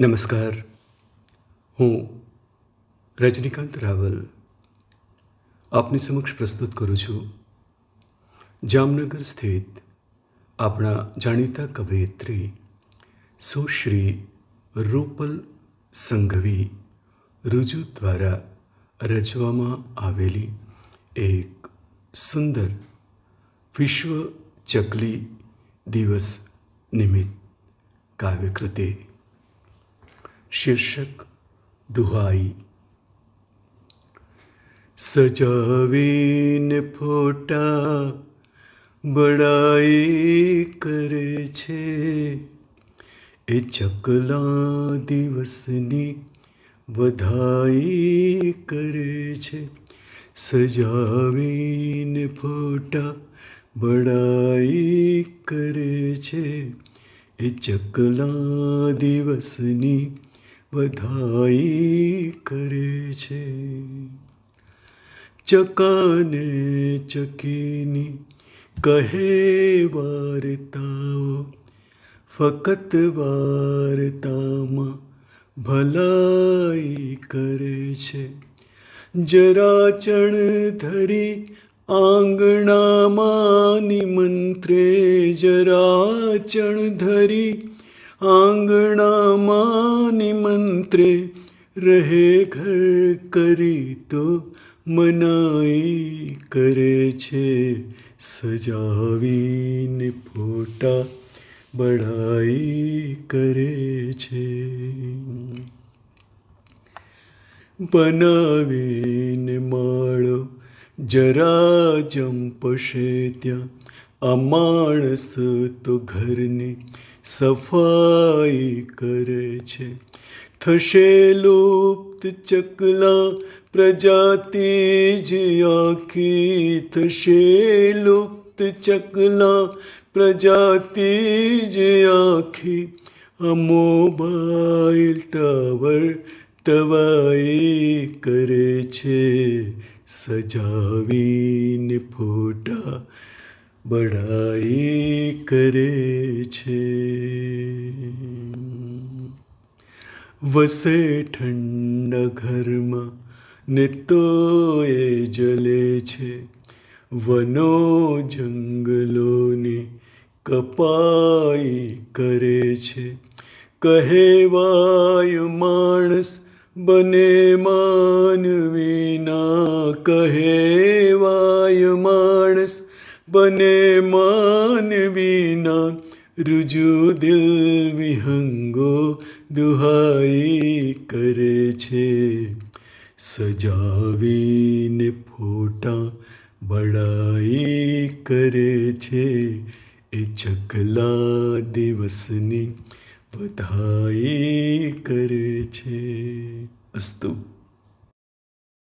નમસ્કાર. હું રજનીકાંત રાવલ આપની સમક્ષ પ્રસ્તુત કરું છું. જામનગર સ્થિત આપણા જાણીતા કવયિત્રી સુશ્રી રૂપલ સંઘવી રુજુ દ્વારા રચવામાં આવેલી એક સુંદર વિશ્વ ચકલી દિવસ નિમિત્ત કાવ્યકૃતિ શીર્ષક દુહાઈ. સજાવીને ફોટા બડાઈ કરે છે. એ ચકલા દિવસની વધાઈ કરે છે. સજાવીને ફોટા બડાઈ કરે છે. એ ચકલા દિવસની વધાઈ કરે છે. ચકાને ચકીની કહે વાર્તાઓ, ફકત વાર્તામાં ભલાઈ કરે છે. જરાચણ ધરી આંગણામાં નિમંત્રે જરા ચણ ધરી આંગણામાં નિમંત્રે રહે ઘર કરી તો મનાઈ કરે છે, સજાવીને ફોટા બઢાઈ કરે છે. બનાવીને માળો જરા જંપશે ત્યાં, આ માણસ તો ઘરની સફાઈ કરે છે. થશે લુપ્ત ચકલા પ્રજાતિ જ આખી. થશે લુપ્ત ચકલા પ્રજાતિ જ આખી. આ મોબાઈલ ટાવર તવાઈ કરે છે. સજાવીને ફોટા બઢાઈ કરે છે. વસે ઠંડા ઘરમાં ને તોય જલે છે. વનો જંગલોની કપાઈ કરે છે. કહેવાય માણસ બને માનવીના કહેવાય માણસ બને માનવીના રુજુ દિલ વિહંગો દુહાઈ કરે છે. સજાવીને ફોટા બડાઈ કરે છે. એ ચકલા દિવસની વધાઈ કરે છે. અસ્તુ.